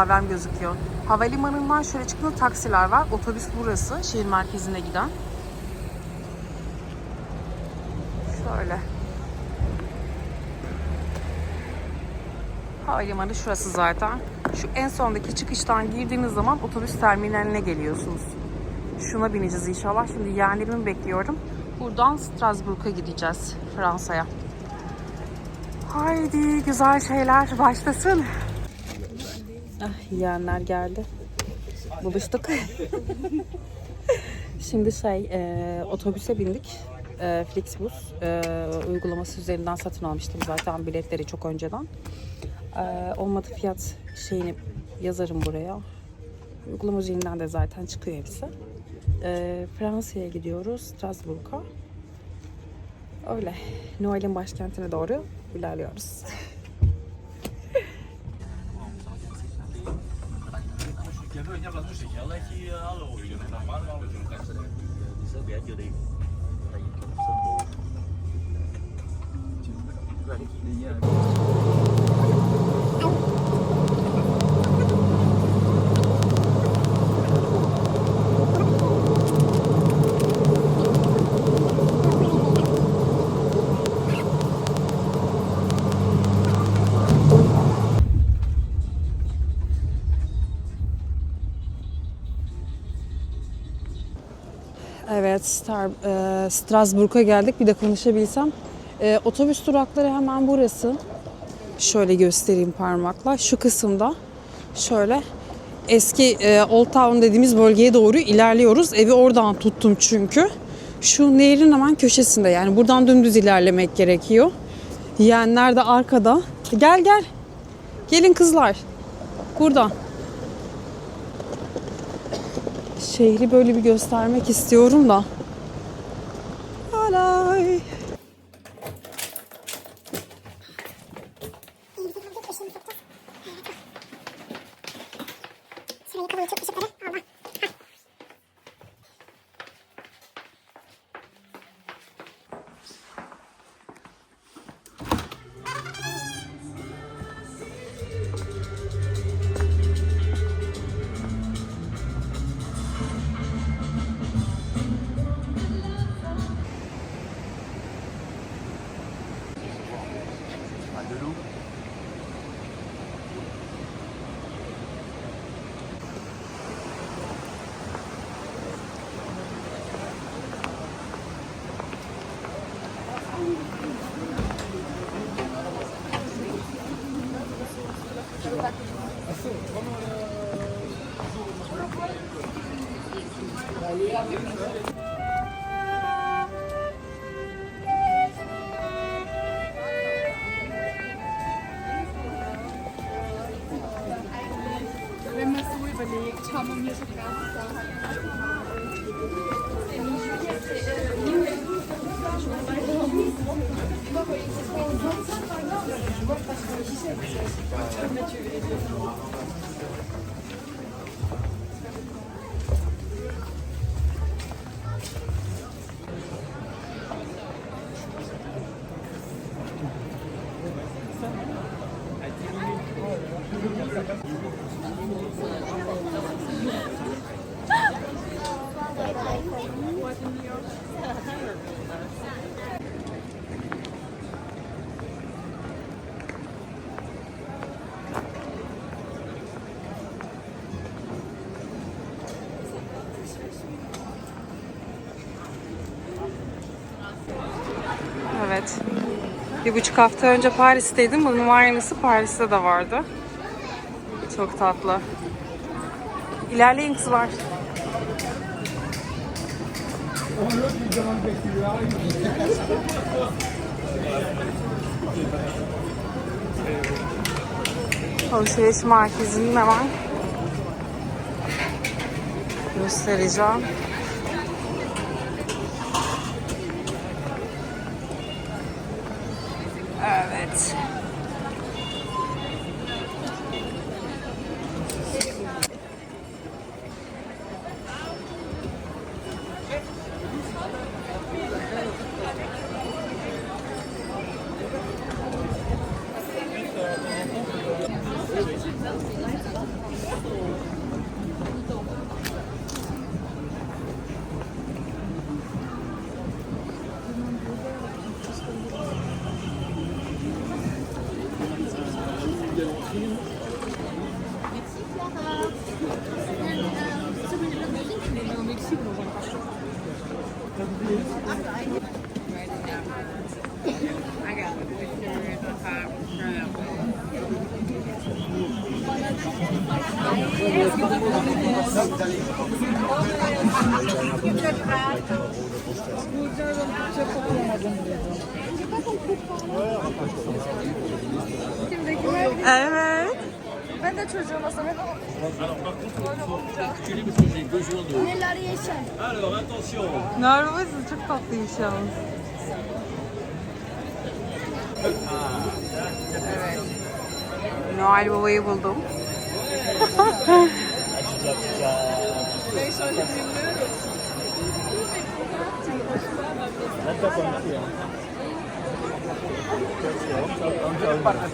kahvem gözüküyor. Havalimanından şöyle çıktığında taksiler var. Otobüs burası, şehir merkezine giden. Şöyle. Havalimanı şurası zaten. Şu en sondaki çıkıştan girdiğiniz zaman otobüs terminaline geliyorsunuz. Şuna bineceğiz inşallah. Şimdi yeğenlerimi bekliyorum. Buradan Strasbourg'a gideceğiz Fransa'ya. Haydi güzel şeyler başlasın. Ah yeğenler geldi. Buluştuk. Şimdi şey e, otobüse bindik. E, Flixbus e, uygulaması üzerinden satın almıştım zaten biletleri çok önceden. E, olmadı fiyat şeyini yazarım buraya. Uygulama üzerinden de zaten çıkıyor hepsi. E, Fransa'ya gidiyoruz, Strasbourg'a. Öyle. Noel'in başkentine doğru ilerliyoruz. chưa đi? Tại vì sân bộ Chưa. Sương mù đi nha Evet, Star, e, Strasbourg'a geldik. Bir de konuşabilsem. E, otobüs durakları hemen burası. Şöyle göstereyim parmakla. Şu kısımda şöyle eski e, Old Town dediğimiz bölgeye doğru ilerliyoruz. Evi oradan tuttum çünkü. Şu nehrin hemen köşesinde yani buradan dümdüz ilerlemek gerekiyor. Yeğenler de arkada. Gel gel. Gelin kızlar. Buradan. Şehri böyle bir göstermek istiyorum da. Alay. Wenn man so überlegt, haben. Bir buçuk hafta önce Paris'teydim. Bunun aynısı Paris'te de vardı. Çok tatlı. İlerleyin kızlar. Alışveriş merkezinin hemen göstereceğim. Evet. Evet. Ben de çocuğum o zaman. Neler yaşar? Nervözüm çok tatlıymış yalnız. Evet. Noel Baba'yı buldum. 진짜 진짜 진짜 뻥치야 그렇죠 엄청 빠르게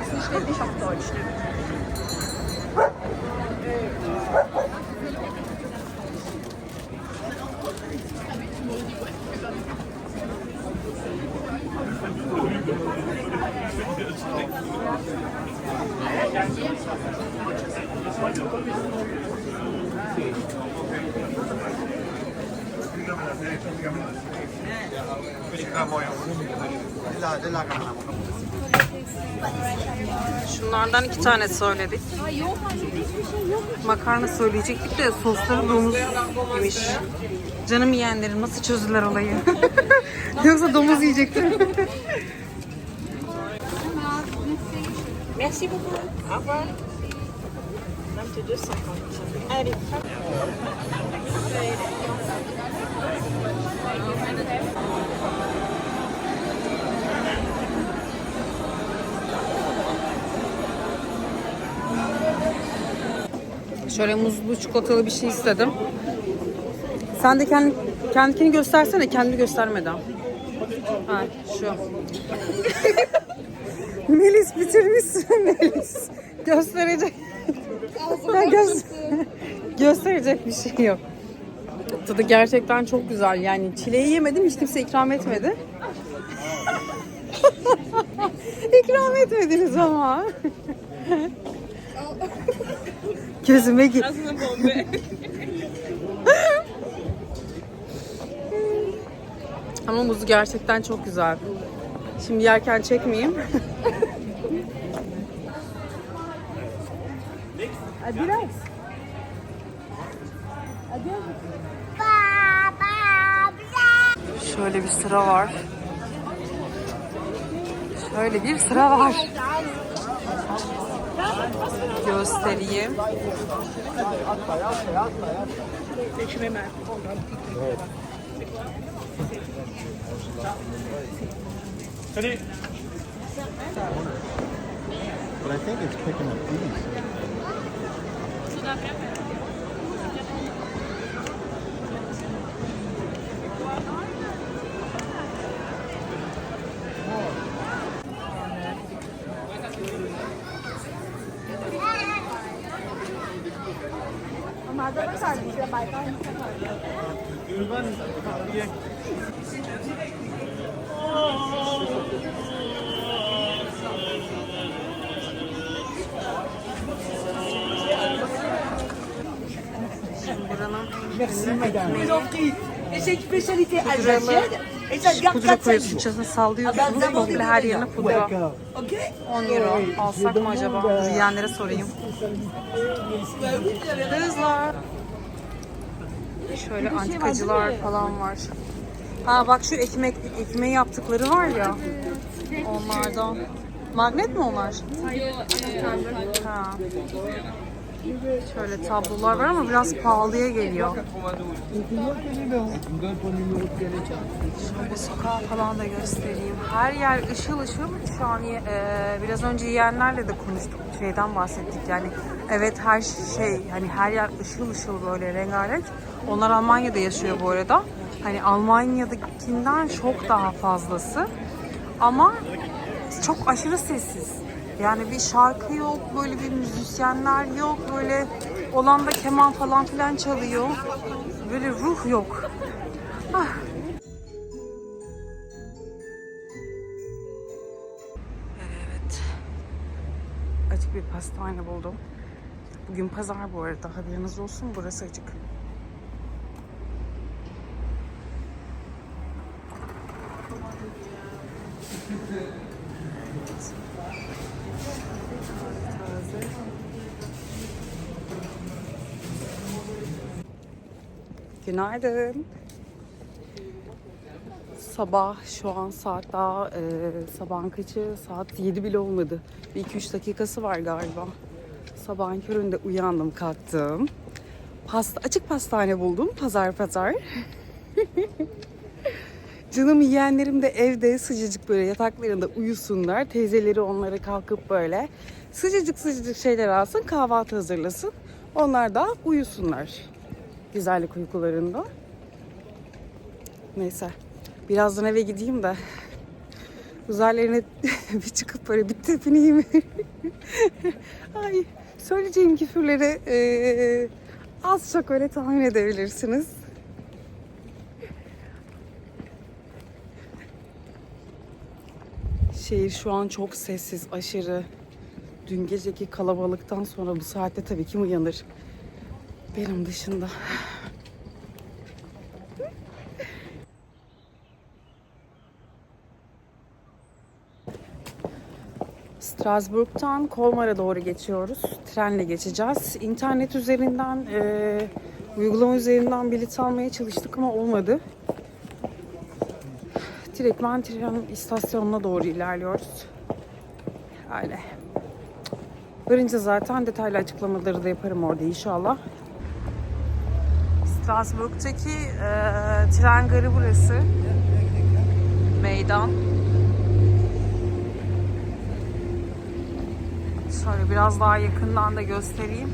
Ist nicht wirklich auf Deutsch, ne? Şunlardan iki tane söyledik. Makarna söyleyecektik de sosları domuz yemiş. Canım yiyenlerim nasıl çözüler olayı? Yoksa domuz yiyecektim. Merci beaucoup. Au revoir. Même te 250. Allez. Şöyle muzlu çikolatalı bir şey istedim. Sen de kendi kendini göstersene, kendini göstermeden. Ha, şu. Melis bitirmişsin Melis. Gösterecek. Ya göz- gösterecek bir şey yok. Tadı gerçekten çok güzel. Yani çileği yemedim, hiç kimse ikram etmedi. ikram etmediniz ama. Gözüme git. Ama muzu gerçekten çok güzel. Şimdi yerken çekmeyeyim. Adidas. Şöyle bir sıra var. Şöyle bir sıra var. Göstereyim. But I think it's picking up these. Et c'est une spécialité alsacienne. Et ça garde Pudra 4-5 koyup jours. içerisine sallıyorsunuz. Komple her yerine pudra. Ok 10 euro. Alsak mı acaba? Yiyenlere sorayım. Kızlar. Şöyle antikacılar falan var. Ha bak şu ekmek ekmeği yaptıkları var ya. Onlardan. Magnet mi onlar? Ha. Şöyle tablolar var ama biraz pahalıya geliyor. Şöyle sokağı falan da göstereyim. Her yer ışıl ışıl. Şu an e, biraz önce yiyenlerle de konuştuk. Şeyden bahsettik yani. Evet her şey hani her yer ışıl ışıl böyle rengarenk. Onlar Almanya'da yaşıyor bu arada. Hani Almanya'dakinden çok daha fazlası. Ama çok aşırı sessiz. Yani bir şarkı yok, böyle bir müzisyenler yok, böyle olan da keman falan filan çalıyor. Böyle ruh yok. Ah. Evet. Açık bir pastane buldum. Bugün pazar bu arada. Haberiniz olsun. Burası açık. Günaydın. Sabah şu an saat daha e, sabahın kaçı? Saat 7 bile olmadı. Bir 2-3 dakikası var galiba. Sabahın köründe uyandım kalktım. Pasta, açık pastane buldum pazar pazar. Canım yiyenlerim de evde sıcacık böyle yataklarında uyusunlar. Teyzeleri onlara kalkıp böyle sıcacık sıcacık şeyler alsın, kahvaltı hazırlasın. Onlar da uyusunlar. Güzellik uykularında. Neyse. Birazdan eve gideyim de uzaylarına bir çıkıp böyle bir tepineyim. Ay, söyleyeceğim küfürleri eee, az çok öyle tahmin edebilirsiniz. Şehir şu an çok sessiz, aşırı. Dün geceki kalabalıktan sonra bu saatte tabii kim uyanır? Benim dışında. Strasbourg'tan Kolmar'a doğru geçiyoruz. Trenle geçeceğiz. İnternet üzerinden, e, uygulama üzerinden bilet almaya çalıştık ama olmadı. Direktman tren istasyonuna doğru ilerliyoruz. Öyle. Varınca zaten detaylı açıklamaları da yaparım orada inşallah. Strasbourg'daki e, tren garı burası. Meydan. Şöyle biraz daha yakından da göstereyim.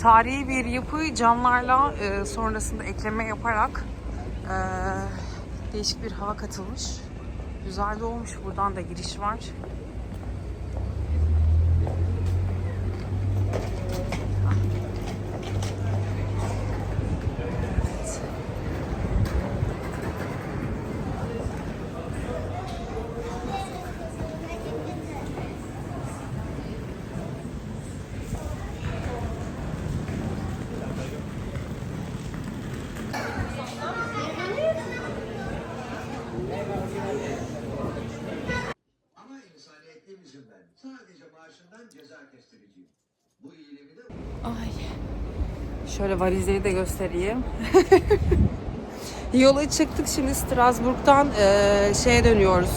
Tarihi bir yapı camlarla e, sonrasında ekleme yaparak e, değişik bir hava katılmış. Güzel de olmuş. Buradan da giriş var. Maaşından ceza kestireceğim. Bu iyiliğimi de Ay. Şöyle valizleri de göstereyim. Yola çıktık şimdi Strasbourg'dan eee, şeye dönüyoruz.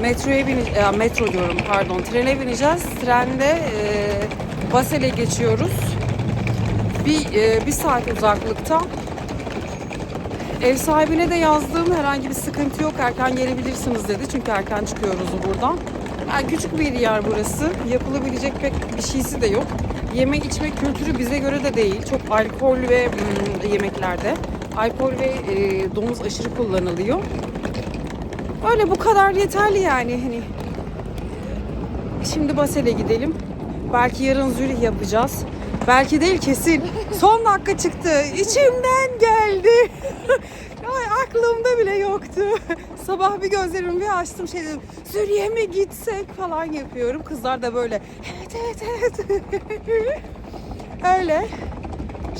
Metroya bine, e, metro diyorum pardon, trene bineceğiz. Trende eee Basel'e geçiyoruz. Bir eee, bir saat uzaklıkta. Ev sahibine de yazdığım herhangi bir sıkıntı yok. Erken gelebilirsiniz dedi. Çünkü erken çıkıyoruz buradan. Yani küçük bir yer burası. Yapılabilecek pek bir şeysi de yok. Yeme içme kültürü bize göre de değil. Çok alkol ve mm, yemeklerde. Alkol ve e, domuz aşırı kullanılıyor. Öyle bu kadar yeterli yani. Hani Şimdi Basel'e gidelim. Belki yarın Zürih yapacağız. Belki değil kesin. Son dakika çıktı. İçimden geldi. Aklımda bile yoktu. Sabah bir gözlerimi bir açtım şey dedim. Zürih'e mi gitsek falan yapıyorum. Kızlar da böyle evet evet evet. Öyle.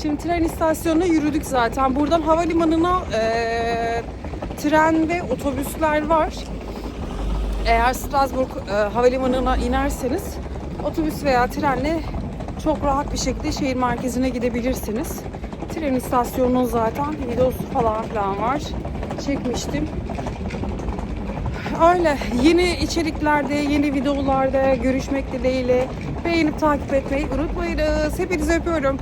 Şimdi tren istasyonuna yürüdük zaten. Buradan havalimanına eee tren ve otobüsler var. Eğer Strasbourg e, havalimanına inerseniz otobüs veya trenle çok rahat bir şekilde şehir merkezine gidebilirsiniz. Tren istasyonunun zaten videosu falan filan var. Çekmiştim. Öyle yeni içeriklerde, yeni videolarda görüşmek dileğiyle beğenip takip etmeyi unutmayınız. Hepinizi öpüyorum.